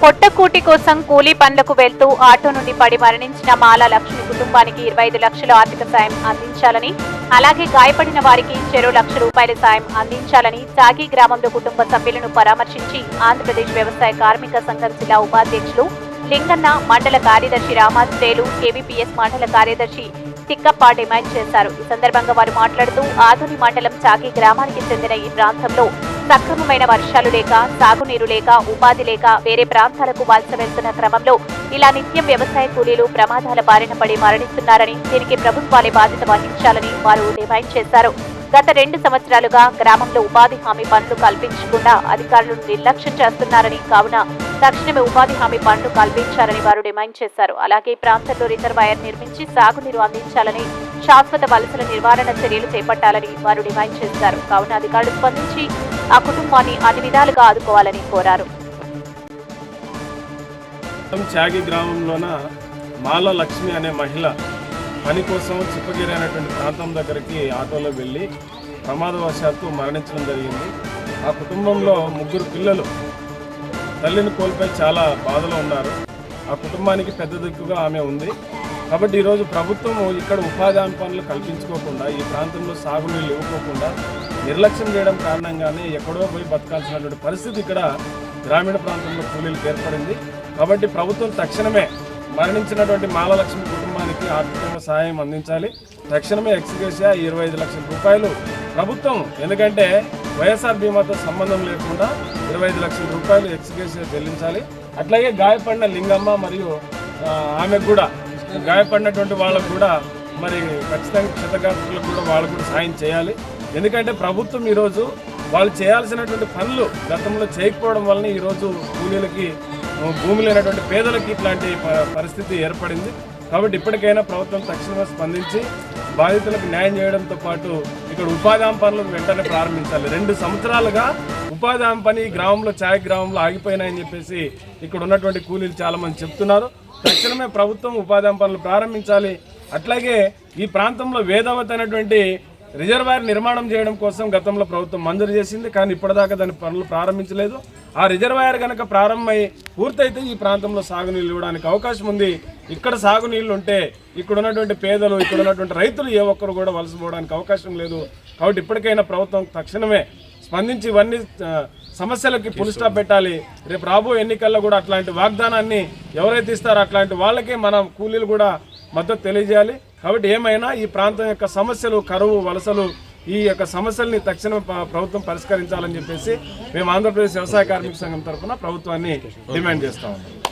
పొట్టకూటి కోసం కూలీ పనులకు వెళ్తూ ఆటో నుండి పడి మరణించిన మాల లక్ష్మి కుటుంబానికి ఇరవై ఐదు లక్షల ఆర్థిక సాయం అందించాలని అలాగే గాయపడిన వారికి చెరో లక్ష రూపాయల సాయం అందించాలని చాగి గ్రామంలో కుటుంబ సభ్యులను పరామర్శించి ఆంధ్రప్రదేశ్ వ్యవసాయ కార్మిక సంఘం జిల్లా ఉపాధ్యక్షులు లింగన్న మండల కార్యదర్శి రామాశ్రేలు కేవీపీఎస్ మండల కార్యదర్శి తిక్కప్ప డిమాండ్ చేశారు. ఈ సందర్భంగా వారు మాట్లాడుతూ ఆధుని మండలం చాగి గ్రామానికి చెందిన ఈ ప్రాంతంలో సక్రమమైన వర్షాలు లేక సాగునీరు లేక ఉపాధి లేక వేరే ప్రాంతాలకు వలస వెళ్తున్న క్రమంలో ఇలా నిత్యం వ్యవసాయ కూలీలు ప్రమాదాల బారిన పడి మరణిస్తున్నారని దీనికి ప్రభుత్వాలే బాధ్యత వహించాలని వారు డిమాండ్ చేశారు. గత రెండు సంవత్సరాలుగా గ్రామంలో ఉపాధి హామీ పనులు కల్పించకుండా అధికారులు నిర్లక్ష్యం చేస్తున్నారని కావున తక్షణమే ఉపాధి హామీ పనులు కల్పించాలని వారు డిమాండ్ చేశారు. అలాగే ప్రాంతంలో రిజర్వాయర్ నిర్మించి సాగునీరు అందించాలని శాశ్వత వలసల నివారణ చర్యలు చేపట్టాలని వారు డిమాండ్ చేశారు. కావున అధికారులు స్పందించి ఆ కుటుంబాన్ని అన్ని విధాలుగా ఆదుకోవాలని కోరారు. చాగి గ్రామంలోన మాల లక్ష్మి అనే మహిళ పని కోసం చిప్పగిరి అనేటువంటి ప్రాంతం దగ్గరికి ఆటోలో వెళ్ళి ప్రమాదవశాత్తు మరణించడం జరిగింది. ఆ కుటుంబంలో ముగ్గురు పిల్లలు తల్లిని కోల్పోయి చాలా బాధలో ఉన్నారు. ఆ కుటుంబానికి పెద్ద దిక్కుగా ఆమె ఉంది. కాబట్టి ఈరోజు ప్రభుత్వం ఇక్కడ ఉపాధి హామీ పనులు కల్పించుకోకుండా ఈ ప్రాంతంలో సాగునీళ్ళు ఇవ్వకోకుండా నిర్లక్ష్యం చేయడం కారణంగానే ఎక్కడో పోయి బతకాల్సినటువంటి పరిస్థితి ఇక్కడ గ్రామీణ ప్రాంతంలో కూలీలకు ఏర్పడింది. కాబట్టి ప్రభుత్వం తక్షణమే మరణించినటువంటి మాలలక్ష్మి కుటుంబానికి ఆర్థికంగా సహాయం అందించాలి. తక్షణమే ఎక్స్గ్రేషియా ఇరవై ఐదు లక్షల రూపాయలు ప్రభుత్వం ఎందుకంటే వైఎస్ఆర్ బీమాతో సంబంధం లేకుండా ఇరవై ఐదు లక్షల రూపాయలు ఎక్స్గ్రేషియా చెల్లించాలి. అట్లాగే గాయపడిన లింగమ్మ మరియు ఆమెకు కూడా గాయపడినటువంటి వాళ్ళకు కూడా మరి ఖచ్చితంగా క్షతగాత్రులకు కూడా వాళ్ళు కూడా సాయం చేయాలి. ఎందుకంటే ప్రభుత్వం ఈరోజు వాళ్ళు చేయాల్సినటువంటి పనులు గతంలో చేయకపోవడం వలన ఈరోజు కూలీలకి భూమి లేనటువంటి పేదలకి ఇట్లాంటి ప- పరిస్థితి ఏర్పడింది. కాబట్టి ఇప్పటికైనా ప్రభుత్వం తక్షణమే స్పందించి బాధితులకు న్యాయం చేయడంతో పాటు ఇక్కడ ఉపాధి పనులు వెంటనే ప్రారంభించాలి. రెండు సంవత్సరాలుగా ఉపాధి హామీ పని ఈ గ్రామంలో ఛాయ్ గ్రామంలో ఆగిపోయినాయని చెప్పేసి ఇక్కడ ఉన్నటువంటి కూలీలు చాలా మంది చెప్తున్నారు. తక్షణమే ప్రభుత్వం ఉపాధి హామీ పనులు ప్రారంభించాలి. అట్లాగే ఈ ప్రాంతంలో వేదావతి అనేటువంటి రిజర్వాయర్ నిర్మాణం చేయడం కోసం గతంలో ప్రభుత్వం మంజూరు చేసింది కానీ ఇప్పటిదాకా దాని పనులు ప్రారంభించలేదు. ఆ రిజర్వాయర్ కనుక ప్రారంభమై పూర్తయితే ఈ ప్రాంతంలో సాగునీళ్ళు ఇవ్వడానికి అవకాశం ఉంది. ఇక్కడ సాగునీళ్ళు ఉంటే ఇక్కడ ఉన్నటువంటి పేదలు ఇక్కడ ఉన్నటువంటి రైతులు ఏ ఒక్కరు కూడా వలసపోవడానికి అవకాశం లేదు. కాబట్టి ఇప్పటికైనా ప్రభుత్వం తక్షణమే స్పందించి ఇవన్నీ సమస్యలకి పుల్ స్టాప్ పెట్టాలి. రేపు రాబో ఎన్నికల్లో కూడా అట్లాంటి వాగ్దానాన్ని ఎవరైతే ఇస్తారో అట్లాంటి వాళ్ళకే మనం కూలీలు కూడా మద్దతు తెలియజేయాలి. కాబట్టి ఏమైనా ఈ ప్రాంతం యొక్క సమస్యలు కరువు వలసలు ఈ యొక్క సమస్యల్ని తక్షణం ప్రభుత్వం పరిష్కరించాలని చెప్పేసి మేము ఆంధ్రప్రదేశ్ వ్యవసాయ కార్మిక సంఘం తరఫున ప్రభుత్వాన్ని డిమాండ్ చేస్తా ఉన్నాం.